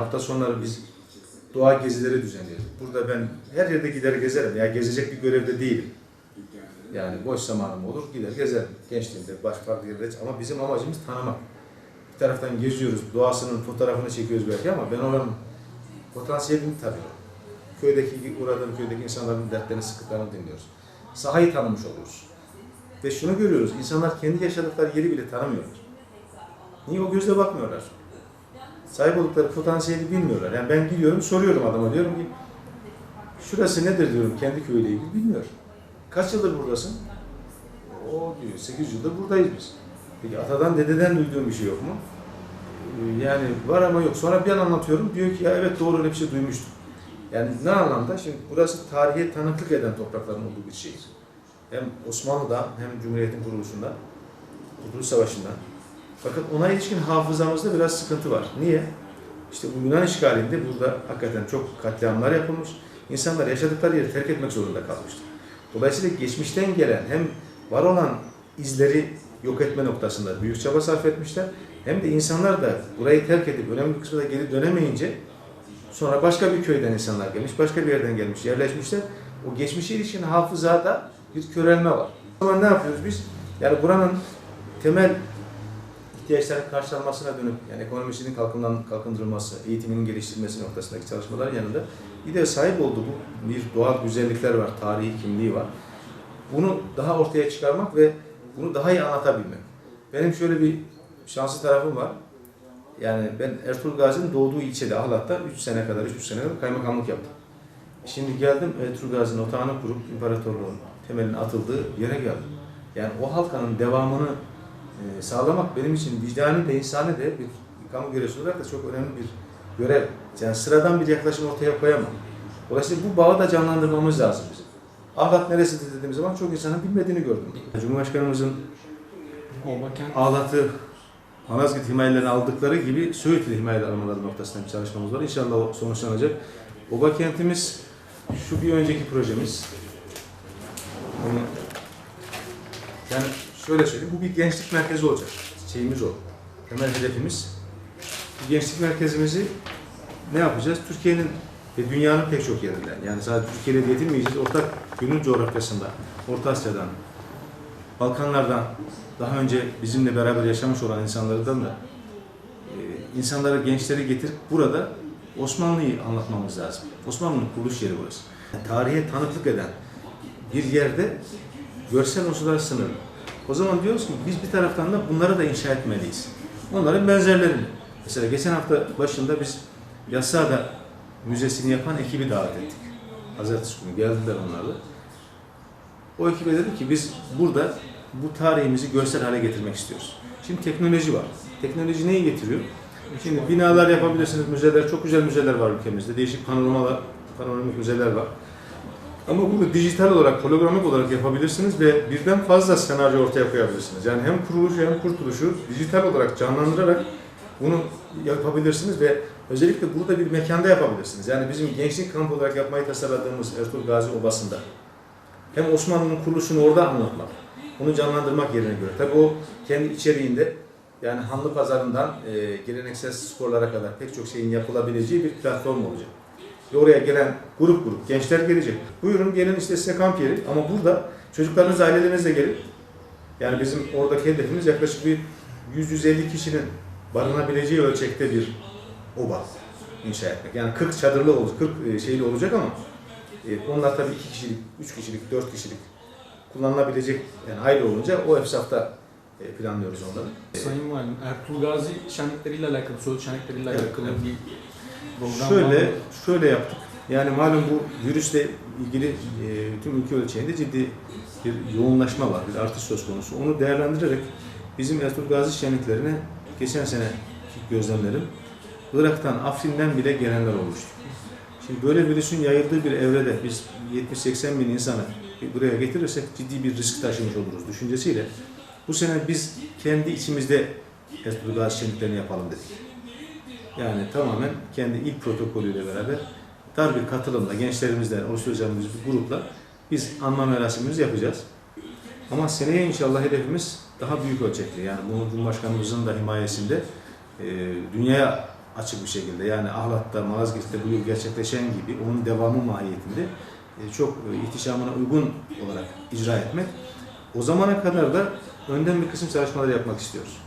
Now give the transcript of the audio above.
hafta sonları biz doğa gezileri düzenliyoruz. Burada ben her yerde gider gezerim. Ya gezecek bir görevde değilim. Yani boş zamanım olur gider gezerim. Gençliğimde baş farklı yerlere ama bizim amacımız tanımak. Bir taraftan geziyoruz, doğasının fotoğrafını çekiyoruz belki ama ben oranın potansiyelini tanıyorum. Köydeki, uğradığım köydeki insanların dertlerini, sıkıntılarını dinliyoruz. Sahayı tanımış oluyoruz. Ve şunu görüyoruz, insanlar kendi yaşadıkları yeri bile tanımıyorlar. Niye o gözle bakmıyorlar? Sahip oldukları potansiyeli bilmiyorlar. Yani ben gidiyorum, soruyorum adama, diyorum ki şurası nedir diyorum, kendi köyüyle ilgili bilmiyor. Kaç yıldır buradasın? O diyor, 8 yıldır buradayız biz. Peki atadan, dededen duyduğum bir şey yok mu? Ee, Yani var ama yok. Sonra bir an anlatıyorum, diyor ki ya evet doğru öyle bir şey duymuştum. Yani ne anlamda? Şimdi burası tarihe tanıklık eden toprakların olduğu bir şehir. Hem Osmanlı'da hem Cumhuriyet'in kuruluşunda, Kurtuluş Savaşı'nda. Fakat ona ilişkin hafızamızda biraz sıkıntı var. Niye? İşte bu Yunan işgalinde burada hakikaten çok katliamlar yapılmış. İnsanlar yaşadıkları yeri terk etmek zorunda kalmıştır. Dolayısıyla geçmişten gelen hem var olan izleri yok etme noktasında büyük çaba sarf etmişler. Hem de insanlar da burayı terk edip önemli bir kısmı da geri dönemeyince sonra başka bir köyden insanlar gelmiş, başka bir yerden gelmiş, yerleşmişler. O geçmişe ilişkin hafızada bir körelme var. O zaman ne yapıyoruz biz? Yani buranın temel ihtiyaçların karşılanmasına dönüp yani ekonomisinin kalkından kalkındırılması, eğitiminin geliştirilmesi noktasındaki çalışmaların yanında bir de sahip olduğu bu bir doğal güzellikler var, tarihi kimliği var. Bunu daha ortaya çıkarmak ve bunu daha iyi anlatabilmek. Benim şöyle bir şanslı tarafım var. Yani ben Ertuğrul Gazi'nin doğduğu ilçede Ahlat'ta 3 sene kadar, 3 sene kadar kaymakamlık yaptım. Şimdi geldim Ertuğrul Gazi'nin otağını kurup imparatorluğun temelinin atıldığı yere geldim. Yani o halkanın devamını e, sağlamak benim için vicdani de insani de bir kamu görevlisi olarak da çok önemli bir görev. Yani sıradan bir yaklaşım ortaya koyamam. Dolayısıyla bu bağı da canlandırmamız lazım bizim. Ahlat neresidir dediğimiz zaman çok insanın bilmediğini gördüm. Cumhurbaşkanımızın Ahlat'ı Malazgirt himayelerini aldıkları gibi Söğüt'ü himayeler almaları noktasında bir çalışmamız var. İnşallah o sonuçlanacak. Oba kentimiz şu bir önceki projemiz. Yani şöyle söyleyeyim, bu bir gençlik merkezi olacak. Şeyimiz o. Temel hedefimiz. Bu gençlik merkezimizi ne yapacağız? Türkiye'nin ve dünyanın pek çok yerinden, yani sadece Türkiye'de de yetinmeyeceğiz, ortak gönül coğrafyasında, Orta Asya'dan, Balkanlardan, daha önce bizimle beraber yaşamış olan insanlardan da e, insanları, gençleri getirip burada Osmanlı'yı anlatmamız lazım. Osmanlı'nın kuruluş yeri burası. Tarihe tanıklık eden bir yerde görsel unsurlar sınırlı. O zaman diyoruz ki biz bir taraftan da bunları da inşa etmeliyiz. Onların benzerlerini. Mesela geçen hafta başında biz Yassıada Müzesi'ni yapan ekibi davet ettik. Pazartesi günü geldiler onlar. O ekibe dedim ki biz burada bu tarihimizi görsel hale getirmek istiyoruz. Şimdi teknoloji var. Teknoloji neyi getiriyor? Şimdi binalar yapabilirsiniz, müzeler, çok güzel müzeler var ülkemizde. Değişik panoramalar, panoramik müzeler var. Ama bunu dijital olarak, hologramik olarak yapabilirsiniz ve birden fazla senaryo ortaya koyabilirsiniz. Yani hem kuruluşu hem kurtuluşu dijital olarak canlandırarak bunu yapabilirsiniz ve özellikle burada bir mekanda yapabilirsiniz. Yani bizim gençlik kampı olarak yapmayı tasarladığımız Ertuğrul Gazi Obası'nda hem Osmanlı'nın kuruluşunu orada anlatmak, bunu canlandırmak yerine göre. Tabii o kendi içeriğinde yani Hanlı Pazarı'ndan e, geleneksel sporlara kadar pek çok şeyin yapılabileceği bir platform olacak. Oraya gelen grup grup gençler gelecek. Buyurun gelin işte size kamp yeri ama burada çocuklarınız ailelerinizle gelin. Yani bizim oradaki hedefimiz yaklaşık bir 100-150 kişinin barınabileceği ölçekte bir oba inşa etmek. Yani 40 çadırlı olacak, 40 şeyli olacak ama e, onlar tabii 2 kişilik, 3 kişilik, 4 kişilik kullanılabilecek yani aile olunca o efsafta e, planlıyoruz onları. E, Sayın Valim, Ertuğrul Gazi şenlikleriyle alakalı, Söğüt şenlikleriyle Evet, alakalı evet. bir program Şöyle, şöyle yaptık. Yani malum bu virüsle ilgili e, tüm ülke ölçeğinde ciddi bir yoğunlaşma var, bir artış söz konusu. Onu değerlendirerek bizim Ertuğrul Gazi şenliklerine geçen sene gözlemlerim Irak'tan, Afrin'den bile gelenler olmuştu. Şimdi böyle virüsün yayıldığı bir evrede biz 70-80 bin insanı buraya getirirsek ciddi bir risk taşımış oluruz düşüncesiyle bu sene biz kendi içimizde Ertuğrul Gazi şenliklerini yapalım dedik. Yani tamamen kendi il protokolüyle beraber dar bir katılımla, gençlerimizle oluşturacağımız bir grupla biz anma merasimimizi yapacağız. Ama seneye inşallah hedefimiz daha büyük ölçekli. Yani bunu Cumhurbaşkanımızın da himayesinde e, dünyaya açık bir şekilde. Yani Ahlat'ta, Malazgirt'te bu yıl gerçekleşen gibi onun devamı mahiyetinde e, çok e, ihtişamına uygun olarak icra etmek. O zamana kadar da önden bir kısım çalışmalar yapmak istiyoruz.